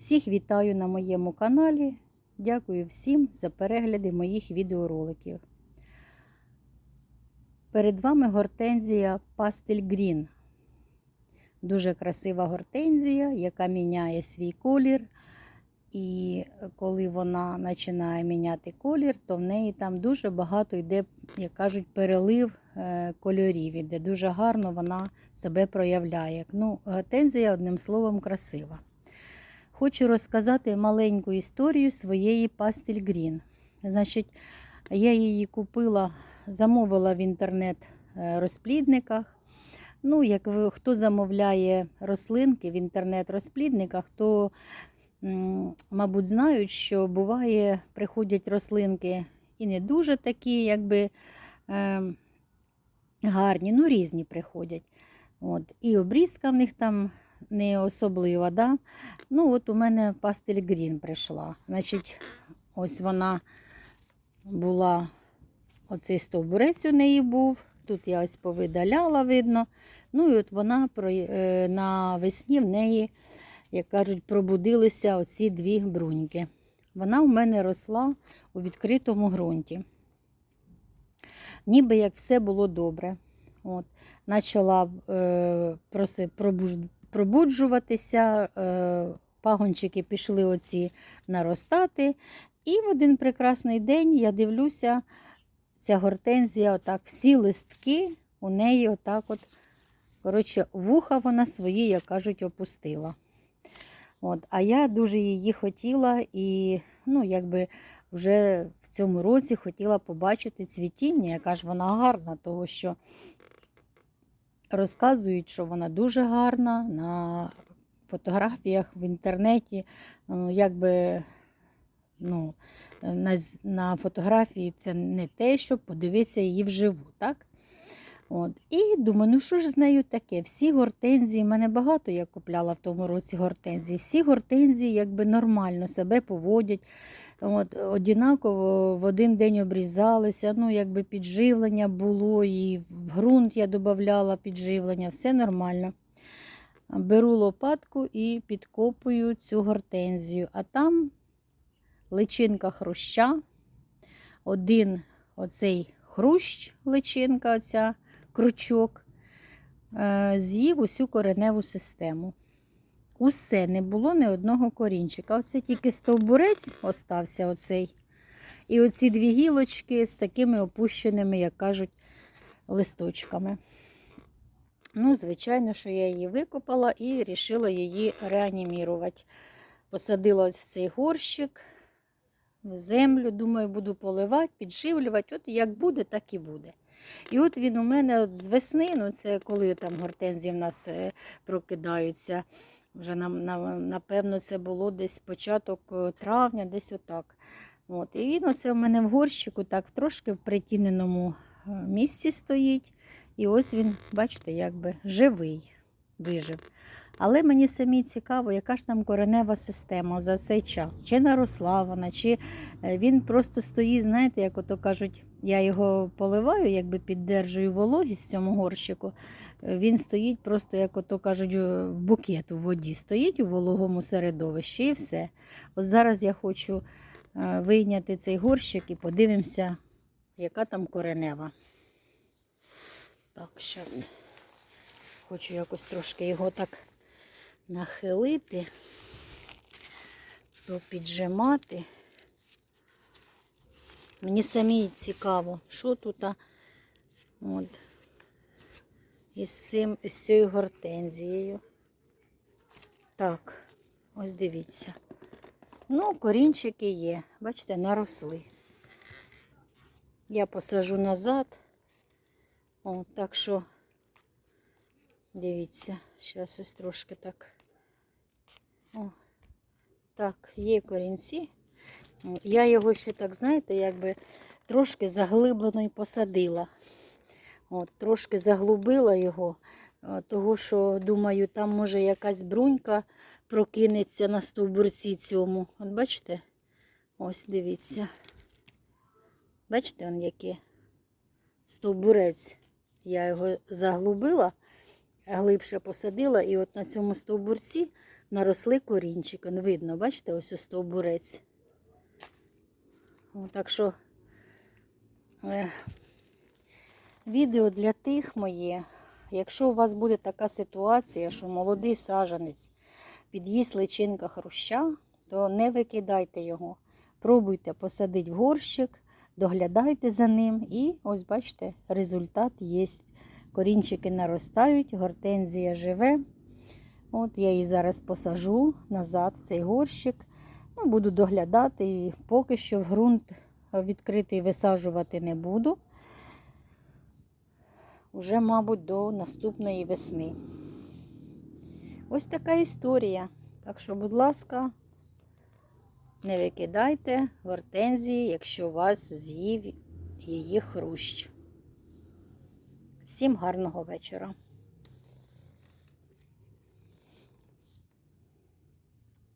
Всіх вітаю на моєму каналі. Дякую всім за перегляди моїх відеороликів. Перед вами гортензія Пастель Грін. Дуже красива гортензія, яка міняє свій колір. І коли вона починає міняти колір, то в неї там дуже багато йде, як кажуть, перелив е, кольорів, іде дуже гарно вона себе проявляє. Ну, гортензія, одним словом, красива. Хочу розказати маленьку історію своєї пастель Грін. Значить, я її купила, замовила в інтернет-розплідниках. Ну, як ви, хто замовляє рослинки в інтернет-розплідниках, то, мабуть, знають, що буває, приходять рослинки і не дуже такі, якби е, гарні, ну, різні приходять. От. І обрізка в них там не особлива. Да? Ну, от у мене пастель Грін прийшла. Значить, ось вона була, оцей стовбурець у неї був. Тут я ось повидаляла, видно. Ну і от вона е, навесні в неї, як кажуть, пробудилися оці дві бруньки. Вона у мене росла у відкритому ґрунті. Ніби як все було добре. От. Почала е, проси, пробуж, пробуджуватися, е, пагончики пішли оці наростати. І в один прекрасний день я дивлюся, ця гортензія, отак, всі листки у неї отак от, коротше, вуха вона свої, як кажуть, опустила. От, А я дуже її хотіла і, ну, якби вже в цьому році хотіла побачити цвітіння, яка ж вона гарна, того що розказують, що вона дуже гарна на фотографіях в інтернеті, якби ну, на на фотографії це не те, щоб подивитися її вживу. так? От. І думаю, ну що ж з нею таке? Всі гортензії, в мене багато я купляла в тому році гортензії, всі гортензії якби нормально себе поводять. От, Однаково в один день обрізалися, ну, якби підживлення було, і в ґрунт я додавала підживлення, все нормально. Беру лопатку і підкопую цю гортензію, а там личинка хруща, один оцей хрущ, личинка, оця крючок, е, з'їв усю кореневу систему. Усе, не було ні одного корінчика. Оце тільки стовбурець остався оцей. І оці дві гілочки з такими опущеними, як кажуть, листочками. Ну, звичайно, що я її викопала і вирішила її реанімірувати. Посадила ось в цей горщик, в землю, думаю, буду поливати, підживлювати. От як буде, так і буде. І от він у мене от з весни, ну це коли там гортензії в нас е, прокидаються. Вже напевно це було десь початок е, травня, десь отак. От. І він оце у мене в горщику, так трошки в притіненому е, місці стоїть. І ось він, бачите, якби живий, вижив. Але мені самі цікаво, яка ж там коренева система за цей час. Чи наросла вона, чи е, він просто стоїть, знаєте, як ото кажуть, я його поливаю, якби піддержую вологість в цьому горщику. Е, він стоїть просто, як ото кажуть, в букет у воді, стоїть у вологому середовищі і все. Ось зараз я хочу е, вийняти цей горщик і подивимося, яка там коренева. Так, зараз хочу якось трошки його так нахилити, піджимати. Мені самі цікаво, що тут от, із, цим, із цією гортензією. Так, ось дивіться. Ну, корінчики є, бачите, наросли. Я посажу назад. О, так що, дивіться, зараз ось трошки так. О, так, є корінці. Я його ще так, знаєте, якби трошки заглиблено і посадила. От, Трошки заглубила його, того що, думаю, там може якась брунька прокинеться на стовбурці цьому. От бачите? Ось дивіться. Бачите, он який стовбурець. Я його заглубила, глибше посадила, і от на цьому стовбурці наросли корінчики. Ну, видно, бачите, ось ось стовбурець. Так що е, відео для тих моє. Якщо у вас буде така ситуація, що молодий саджанець під'їсть личинка хруща, то не викидайте його. Пробуйте посадити в горщик, доглядайте за ним і ось бачите, результат є. Корінчики наростають, гортензія живе. От я її зараз посажу назад цей горщик. Ну, буду доглядати і поки що в ґрунт відкритий висаджувати не буду. Уже, мабуть, до наступної весни. Ось така історія. Так що, будь ласка, не викидайте гортензії, якщо вас з'їв її хрущ. Всім гарного вечора.